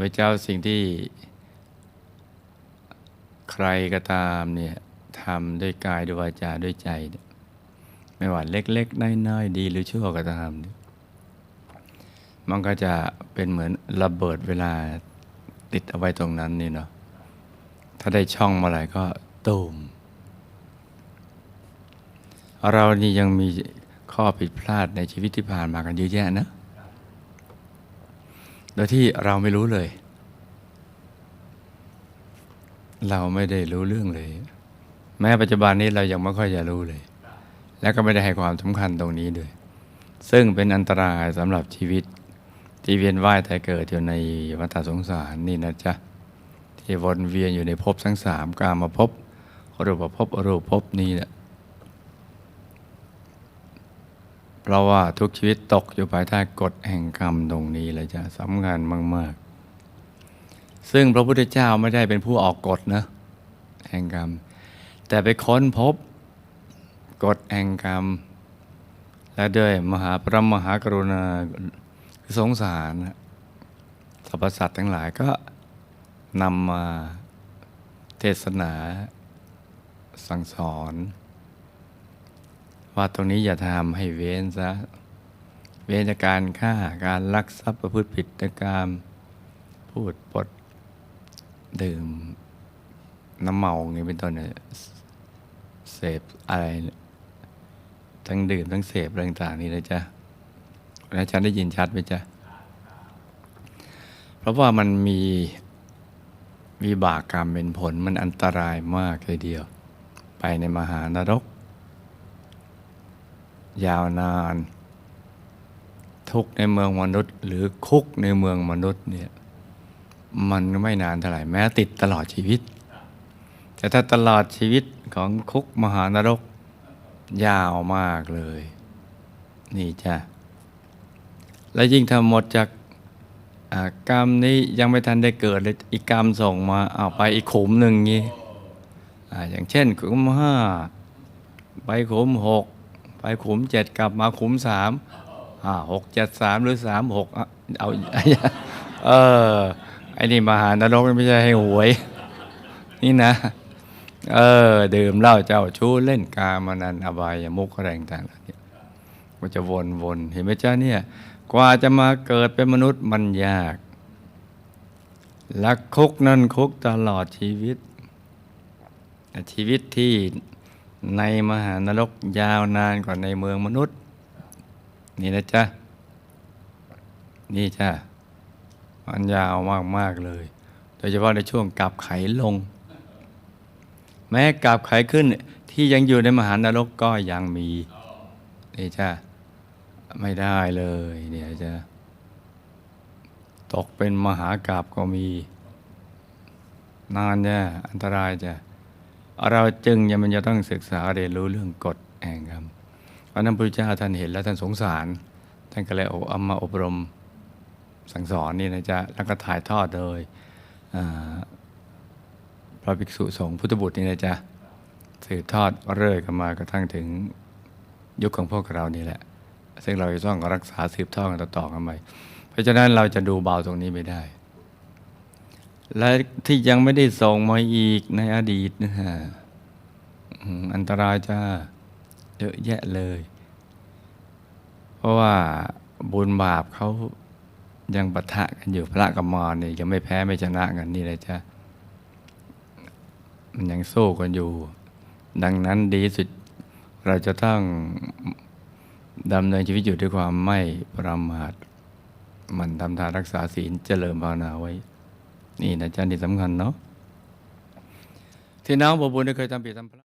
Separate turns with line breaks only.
พระเจ้าสิ่งที่ ใครก็ตามเนี่ยทำด้วยกายด้วยวาจาด้วยใจ ไม่ว่าเล็กๆน้อยๆดีหรือชั่วก็ตามมันก็จะเป็นเหมือนระเบิดเวลาติดเอาไว้ตรงนั้นนี่เนาะถ้าได้ช่องมื่อไหร่ก็ตูมเรานี่ยังมีข้อผิดพลาดในชีวิตที่ผ่านมากันเยอะแยะนะ ดยที่เราไม่รู้เลย เราไม่ได้รู้เรื่องเลย แม้ปัจจุบันนี้เรายังไม่ค่อยจะรู้เลย และก็ไม่ได้ให้ความสำคัญตรงนี้ด้วย ซึ่งเป็นอันตรายสำหรับชีวิต ที่เวียนว่ายแต่เกิดอยู่ในวัฏสงสารนี่นะจ๊ะ ที่วนเวียนอยู่ในภพทั้งสามกามาภพรูปภพอรูปภพนี้แหละ เพราะว่าทุกชีวิตตกอยู่ภายใต้กฎแห่งกรรมตรงนี้เลยจะสำคัญมาก ๆ ซึ่งพระพุทธเจ้าไม่ได้เป็นผู้ออกกฎนะแห่งกรรม แต่ไปค้นพบกฎแห่งกรรม และด้วยมหาพระมหากรุณาสงสารสรรพสัตว์ทั้งหลายก็นำมาเทศนาสั่งสอน ว่าตรงนี้อย่าทำให้เว้นซะ เว้นจากการฆ่าการลักทรัพย์ประพฤติผิดในการพูดปดดื่มน้ำเมาอย่างนี้เป็นต้นเนี่ยเสพอะไร ทั้งดื่มทั้งเสพอะไรต่างๆนี่นะจ๊ะแล้วอาจารย์ได้ยินชัดไหมจ๊ะ เพราะว่ามันมีวิบากกรรมเป็นผลมันอันตรายมากเลยเดียว ไปในมหานรก ยาวนาน ทุกในเมืองมนุษย์ หรือคุกในเมืองมนุษย์เนี่ยมันไม่นานเท่าไหร่แม้ติดตลอดชีวิต แต่ถ้าตลอดชีวิตของคุกมหานรกยาวมากเลย นี่จ้ะและยิ่งทำหมดจากอากรรมนี้ยังไม่ทันได้เกิดเลยอีกกรรมส่งมาเอาไปอีกขุมหนึ่งงี้อ่อย่างเช่นขุมห้าไปขุมหก ไปขุมเจ็ดกลับมาขุมสามหกเจ็ดสามหรือสามหกเอาเออไอ้นี่มหานรกไม่ใช่ให้หวย นี่นะ เออ ดื่มเหล้าเจ้าชู้เล่นกามานันอบายมุกอะไรต่างๆเหล่านี้มันจะวนวนๆเห็นไหมจ้าเนี่ย กว่าจะมาเกิดเป็นมนุษย์มันยากลักคุกนั่นคุกตลอดชีวิต ชีวิตที่ ในมหานรกยาวนานกว่าในเมืองมนุษย์ นี่นะจ๊ะ นี่จ้ะมันยาวมากๆเลย โดยเฉพาะในช่วงกลับไขลง แม้กลับไขขึ้นที่ยังอยู่ในมหานรกก็ยังมีนี่จ้ะไม่ได้เลยเนี่ยจะตกเป็นมหากราบก็มี นานเนี่ยอันตรายจะ เราจึงยังมันจะต้องศึกษาเรียนรู้เรื่องกฎแห่งกรรมเพราะนั้นพระพุทธเจ้าท่านเห็นแล้วท่านสงสาร ท่านก็เลยเอามาอบรมสั่งสอนนี่นะจ๊ะแล้วก็ถ่ายทอดโดยพระภิกษุสงฆ์พุทธบุตรนี่นะจ๊ะสืบทอดเรื่อยกันมากระทั่งถึงยุคของพวกเรานี่แหละ ซึ่งเราจะต้องรักษาสืบทอดกันต่อๆกันไปเพราะฉะนั้นเราจะดูเบาตรงนี้ไม่ได้ และที่ยังไม่ได้ส่งมาอีกในอดีตนะฮะอันตรายจ้าเยอะแยะเลย เพราะว่าบุญบาปเขายังปะทะกันอยู่พระกับมารเนี่ยยังไม่แพ้ไม่ชนะกันนี่เลยจ้ามันยังสู้กันอยู่ ดังนั้นดีที่สุดเราจะต้องดำเนินชีวิตอยู่ด้วยความไม่ประมาท มันทำทานรักษาศีลเจริญภาวนาไว้ นี่นะจ๊ะนี่สำคัญเนาะที่น้องบบุญได้เคยทำผิดทำพลาด